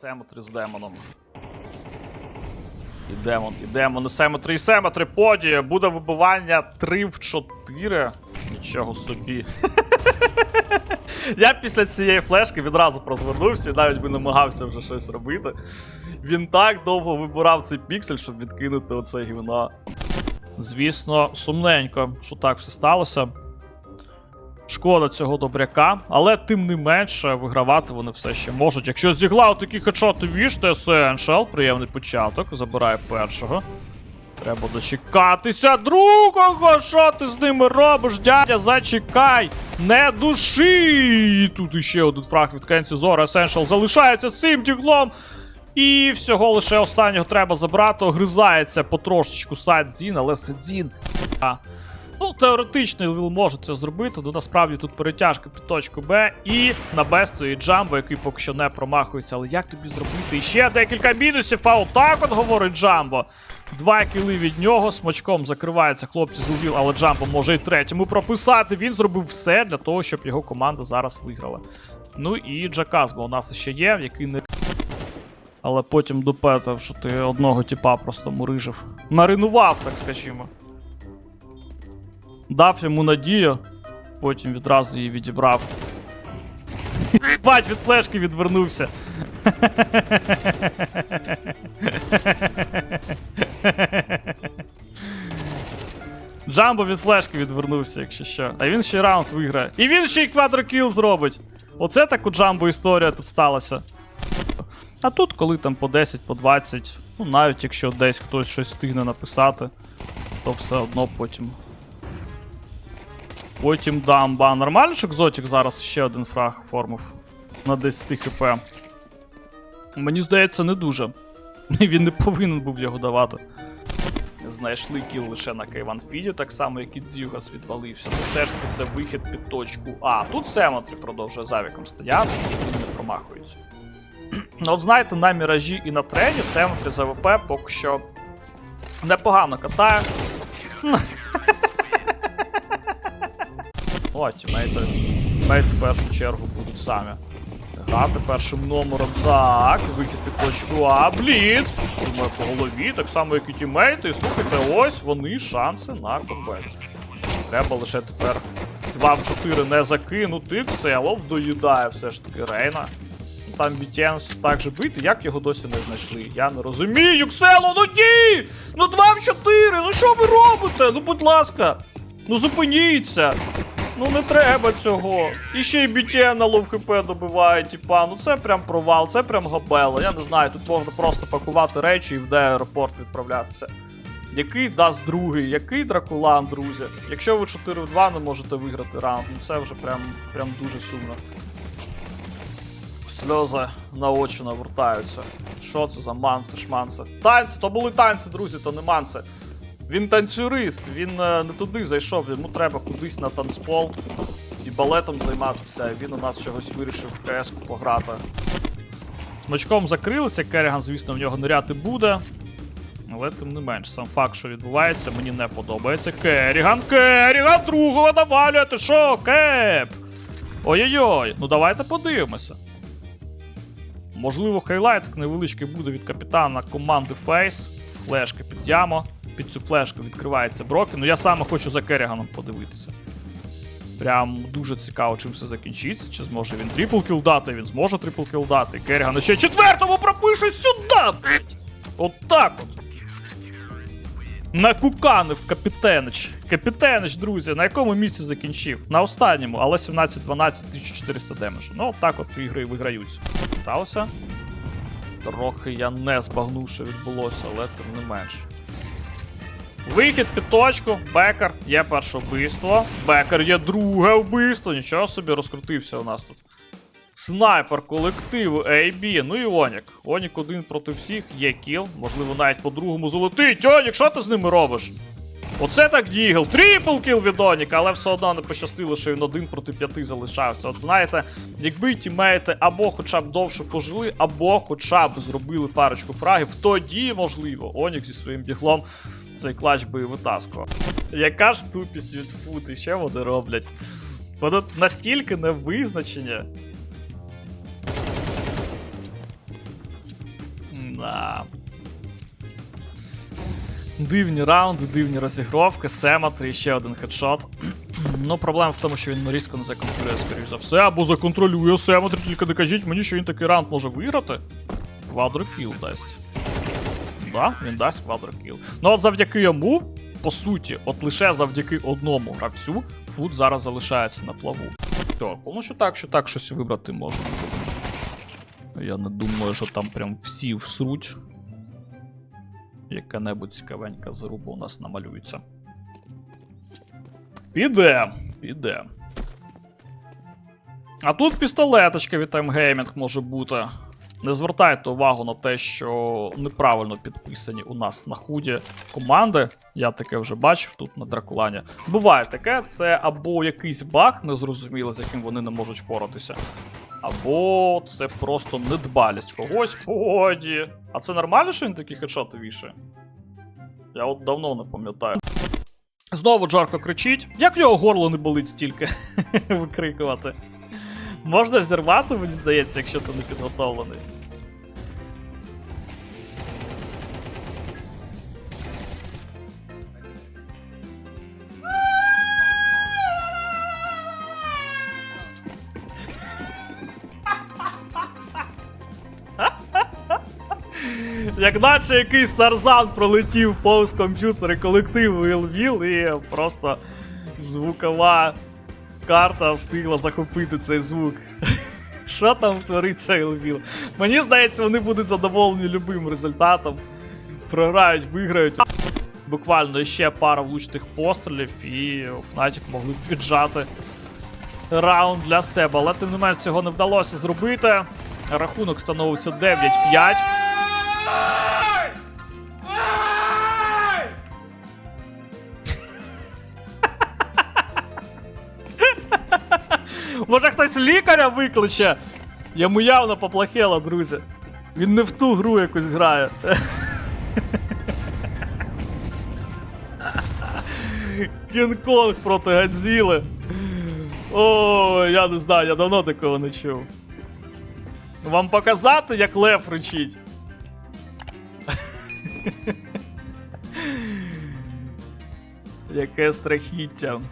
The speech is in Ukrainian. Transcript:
Семетри з демоном. І демон, і демон, і семетри, і семетри, подія. Буде вибивання 3 в 4. Нічого собі. Я після цієї флешки відразу прозвернувся і навіть би намагався вже щось робити. Він так довго вибирав цей піксель, щоб відкинути оце гівна. Звісно, сумненько, що так все сталося. Шкода цього добряка, але тим не менше вигравати вони все ще можуть. Якщо зігла такі хедшоти віж, то Essential, приємний початок, забирає першого. Треба дочекатися другого. Що ти з ними робиш, дядя? Зачекай! Не души! Тут іще один фраг від Кенсі Зора. Essential залишається цим діглом. І всього лише останнього треба забрати. Огризається потрошечку Садзін, але Садзін. Ну, теоретично Ліл може це зробити, але насправді тут перетяжка під точку Б. І на Б стоїть Джамбо, який поки що не промахується. Але як тобі зробити? Ще декілька мінусів, а отак от говорить Джамбо. Два кіли від нього, смачком закриваються хлопці з Лвів, але Джамбо може і третьому прописати. Він зробив все для того, щоб його команда зараз виграла. Ну і Джаказмо у нас ще є, який не. Але потім допетав, що ти одного тіпа просто мурижив. Маринував, так скажімо. Дав йому надію, потім відразу її відібрав. Бать, від флешки відвернувся. Джамбо від флешки відвернувся, якщо що. А він ще й раунд виграє. І він ще й квадрокіл зробить. Оце так у Джамбо історія тут сталася. А тут, коли там по 10, по 20, ну навіть якщо десь хтось щось встигне написати, то все одно потім Потім дамба. Нормально, що Кзотік зараз ще один фраг оформив на 10 хп. Мені здається, не дуже. Він не повинен був його давати. Знайшли кіл лише на Кейван Фіді, так само, як і Дзюгас відвалився. Ну, все ж таки це вихід під точку А. Тут Сематрі продовжує завіком стояти, і не промахується. Ну, от знаєте, на міражі і на трені Сематрі за ВП поки що непогано катає. О, тімейти. Тімейти в першу чергу будуть самі. Грати першим номером. Так, вихід під точку А. Бліц! Думаю, по голові, так само, як і тімейти. І слухайте, ось вони шанси на комбет. Треба лише тепер 2 в 4 не закинути. Целов доїдає все ж таки Рейна. Ну, Там Бітєнс так же бити, як його досі не знайшли. Я не розумію. Ксело, ну ні! Ну 2 в 4! Ну що ви робите? Ну будь ласка! Ну зупиніться! Ну не треба цього. І ще й BTN на лов хп добиває, типа. Ну це прям провал, це прям габела. Я не знаю, тут можна просто пакувати речі і в де аеропорт відправлятися. Який дасть другий, який дракулан, друзі. Якщо ви 4 в 2 не можете виграти раунд, ну це вже прям, прям дуже сумно. Сльози на очі навертаються. Що це за манси, шманси? Танці, то були танці, друзі, то не манси. Він танцюрист, він е, не туди зайшов, йому треба кудись на танцпол і балетом займатися. Він у нас чогось вирішив в КС пограти. Смачком закрилися, Керріган, звісно, в нього ниряти буде. Але тим не менш, сам факт, що відбувається, мені не подобається. Керріган, Керріган, другого навалює, ти що, кеп? Ой-ой-ой, ну давайте подивимося. Можливо, хайлайт невеличкий буде від капітана команди Фейс. Флешка під яму. Під цю флешку відкривається Брокен. Ну я саме хочу за Керріганом подивитися. Прям дуже цікаво, чим все закінчиться. Чи зможе він трипл кіл дати, він зможе трипл кіл дати. Керріган ще четвертому пропише сюди! От так от. Накуканив Капітенич. Капітенич, друзі, на якому місці закінчив? На останньому, але 17-12 1400 демеджу. Ну, так от ігри виграються. Сталося? Трохи я не збагнув, що відбулося, але тим не менше. Вихід під точку, Бекер є перше вбивство. Бекер є друге вбивство. Нічого собі розкрутився у нас тут. Снайпер колективу AB. Ну і Онік. Онік один проти всіх, є кіл. Можливо, навіть по-другому золотить. Онік, що ти з ними робиш? Оце так дігл. Трипл кіл від Оніка, але все одно не пощастило, що він один проти п'яти залишався. От знаєте, якби тімейти або хоча б довше пожили, або хоча б зробили парочку фрагів, тоді, можливо, Онік зі своїм діглом цей клач би і витаскував. Яка ж тупість від фути, що вони роблять? Воно настільки невизначення. Да. Дивні раунди, дивні розігровки, Сематри, ще один хедшот. ну, проблема в тому, що він різко не законтролює, скоріш за все, або законтролює Сематри, тільки не кажіть мені, що він такий раунд може виграти. Квадрокіл дасть. Да, він дасть квадрокіл. Ну от завдяки йому, по суті, от лише завдяки одному гравцю, фут зараз залишається на плаву. Так, ну що так, що так щось вибрати можна. Я не думаю, що там прям всі всруть. Яка-небудь цікавенька заруба у нас намалюється. Піде, піде. А тут пістолеточка від Gaming може бути. Не звертайте увагу на те, що неправильно підписані у нас на худі команди. Я таке вже бачив тут на Дракулані. Буває таке, це або якийсь баг незрозумілий, з яким вони не можуть впоратися. Або це просто недбалість когось. Ході. А це нормально, що він такі хедшоти вішає? Я от давно не пам'ятаю. Знову Джорко кричить. Як в нього горло не болить стільки викрикувати? Можна зірвати, мені здається, якщо ти не підготовлений. Як наче якийсь Тарзан пролетів повз комп'ютери колективу Елвіл і просто звукова карта встигла захопити цей звук. Що там твориться Елвіл? Мені здається, вони будуть задоволені любим результатом. Програють, виграють. Буквально ще пара влучних пострілів, і Fnatic могли б віджати раунд для себе. Але тим не менш цього не вдалося зробити. Рахунок становиться 9-5. Може хтось лікаря викличе? Йому явно поплахело, друзі. Він не в ту гру якусь грає. Кінг-Конг проти Годзіли. О, я не знаю, я давно такого не чув. Вам показати, як лев речить? Яке страхіття.